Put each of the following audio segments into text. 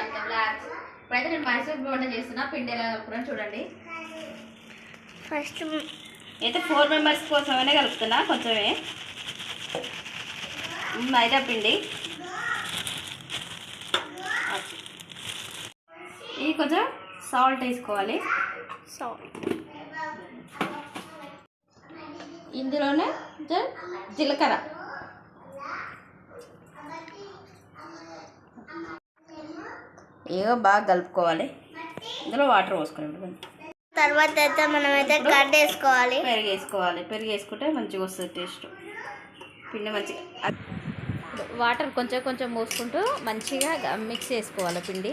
ఇప్పుడైతే నేను మైసూర్ బోండా చేస్తున్నా పిండి ఎలా కలుపుకున్నాను చూడండి. ఫస్ట్ అయితే ఫోర్ మెంబర్స్ కోసమైనా కలుపుతున్నా? కొంచెమే. మైదా పిండి. ఇది కొంచెం సాల్ట్ వేసుకోవాలి. సాల్ట్. ఇందులోనే జీలకర్ర. ఏవో బాగా కలుపుకోవాలి. ఇందులో వాటర్ పోసుకోవాలి తర్వాత అయితే మనమైతే కట్ వేసుకోవాలి పెరుగు వేసుకోవాలి. పెరుగు వేసుకుంటే మంచిగా వస్తుంది టేస్ట్. పిండి మంచిగా వాటర్ కొంచెం కొంచెం పోసుకుంటూ మంచిగా మిక్స్ చేసుకోవాలి పిండి.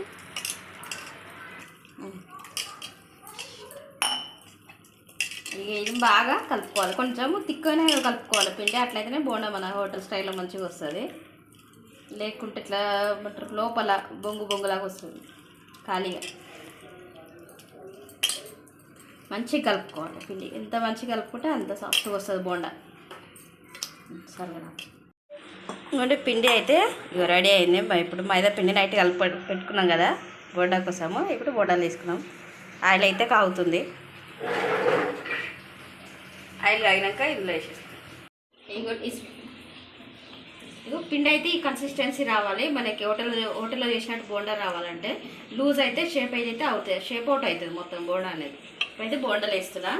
ఇది బాగా కలుపుకోవాలి. కొంచెం తిక్కనే కలుపుకోవాలి. పిండి అట్లయితేనే బోండా మన హోటల్ స్టైల్లో మంచిగా వస్తుంది. లేకుంటే ఇట్లా ఏమంటారు లోపల బొంగు బొంగులాగా వస్తుంది ఖాళీగా. మంచిగా కలుపుకోవాలి పిండి. ఎంత మంచిగా కలుపుకుంటే అంత సాఫ్ట్గా వస్తుంది బోండా. సరేనా? పిండి అయితే ఇక రెడీ అయింది. ఇప్పుడు మైదా పిండి నైట్ కలిపి పెట్టుకున్నాం కదా బోండా కోసము. ఇప్పుడు బోండాలు తీసుకున్నాం. ఆయిల్ అయితే కాగుతుంది. ఆయిల్ కాగినాక ఇందులో వేసేస్తాం. ఇంకోటి ఇస్- పిండి అయితే ఈ కన్సిస్టెన్సీ రావాలి. మనకి హోటల్ హోటల్లో చేసినట్టు బోండా రావాలంటే లూజ్ అయితే షేప్ అయితే అవుతుంది షేప్ అవుట్ అవుతుంది మొత్తం బోండా అనేది. అయితే బోండాలు వేస్తున్నా.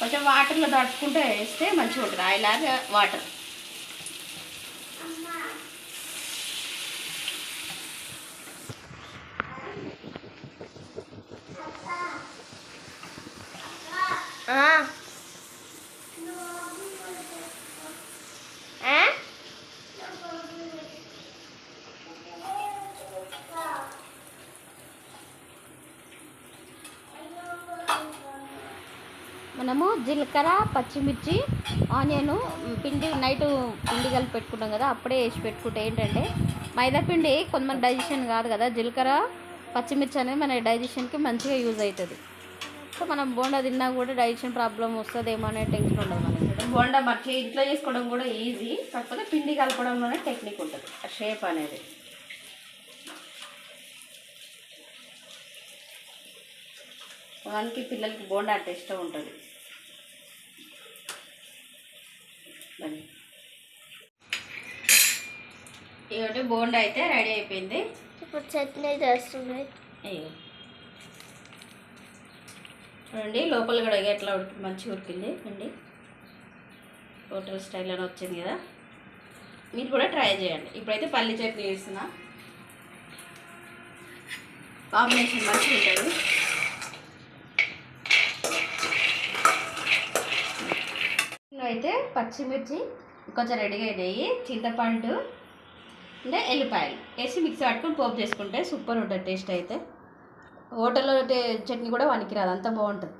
కొంచెం వాటర్లో దాటుకుంటే వేస్తే మంచిగా ఉంటుంది. ఆయిల్ వాటర్ మనము జీలకర్ర పచ్చిమిర్చి ఆనియన్ పిండి నైట్ పిండి కలిపి పెట్టుకుంటాం కదా అప్పుడే వేసి పెట్టుకుంటే ఏంటంటే మైదా పిండి కొంతమంది డైజెషన్ కాదు కదా జీలకర్ర పచ్చిమిర్చి అనేది మన డైజెషన్కి మంచిగా యూజ్ అవుతుంది సో మనం బోండా తిన్నా కూడా డైజెషన్ ప్రాబ్లం వస్తుందేమో అనే టెన్షన్ ఉండదు మనకి. బోండా మంచి ఇంట్లో చేసుకోవడం కూడా ఈజీ కాకపోతే పిండి కలపడంలోనే టెక్నిక్ ఉంటుంది షేప్ అనేది. దానికి పిల్లలకి బోండా అంటే ఇష్టం ఉంటుంది. ఇవ్వండి బోండా అయితే రెడీ అయిపోయింది. ఇప్పుడు చట్నీ చేస్తుంది అయ్యో చూడండి లోపల కూడా ఎట్లా ఉడికి మంచిగా ఉడికింది. అండి హోటల్ స్టైల్లోనే వచ్చింది కదా. మీరు కూడా ట్రై చేయండి. ఇప్పుడైతే పల్లి చట్నీ వేస్తున్నా కాంబినేషన్ మంచిగా ఉంటుంది ఇందులో అయితే పచ్చిమిర్చి కొంచెం రెడీగా అయినాయి. చింతపండు అంటే ఎల్లిపాయలు వేసి మిక్సీ పట్టుకొని పోపు చేసుకుంటే సూపర్ ఉంటుంది టేస్ట్ అయితే. హోటల్లో చట్నీ కూడా వనికిరాదు అంత బాగుంటుంది.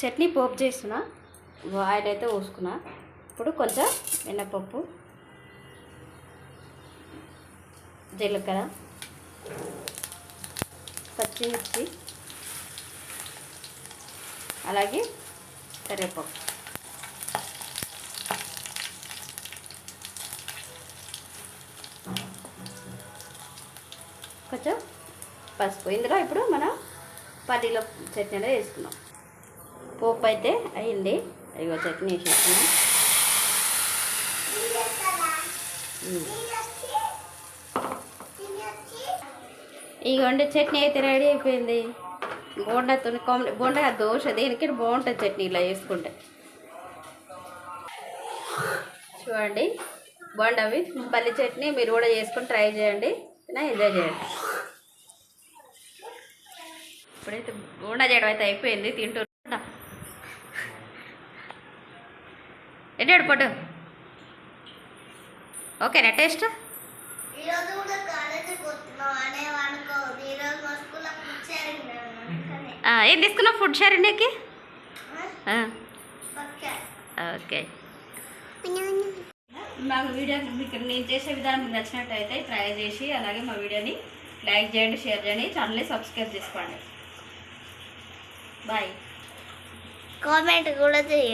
చట్నీ పోపు చేస్తున్నా ఆయిల్ అయితే పోసుకున్నా. ఇప్పుడు కొంచెం మినపప్పు జీలకర్ర పచ్చిమిర్చి అలాగే కరివేపాకు. కొంచెం పసుపు. ఇందులో ఇప్పుడు మనం పల్లీల చట్నీ అనేది వేసుకున్నాం పోపు అయితే అయింది. అయ్యో చట్నీ వేసేసుకున్నాం ఇగోండి చట్నీ అయితే రెడీ అయిపోయింది. బోండాతో కాంబి బోండా దోశ. దేనికి బాగుంటుంది చట్నీ ఇలా వేసుకుంటే చూడండి బాగుండవి పల్లి చట్నీ మీరు కూడా చేసుకొని ట్రై చేయండి. ఎంజాయ్ చేయండి. ఇప్పుడైతే బోండా చేయడం అయితే అయిపోయింది తింటూ ఎట్టాడు పట్టు? ఓకేనా టేస్ట్? ఏం తీసుకున్నావు ఫుడ్ షేర్ ఇండియాకి పక్కా ఓకే. మాకు వీడియో మీకు నేను చేసే విధానం మీకు నచ్చినట్టయితే ట్రై చేసి అలాగే మా వీడియోని లైక్ చేయండి షేర్ చేయండి ఛానల్ని సబ్స్క్రైబ్ చేసుకోండి. బాయ్ కామెంట్ కూడా చేయండి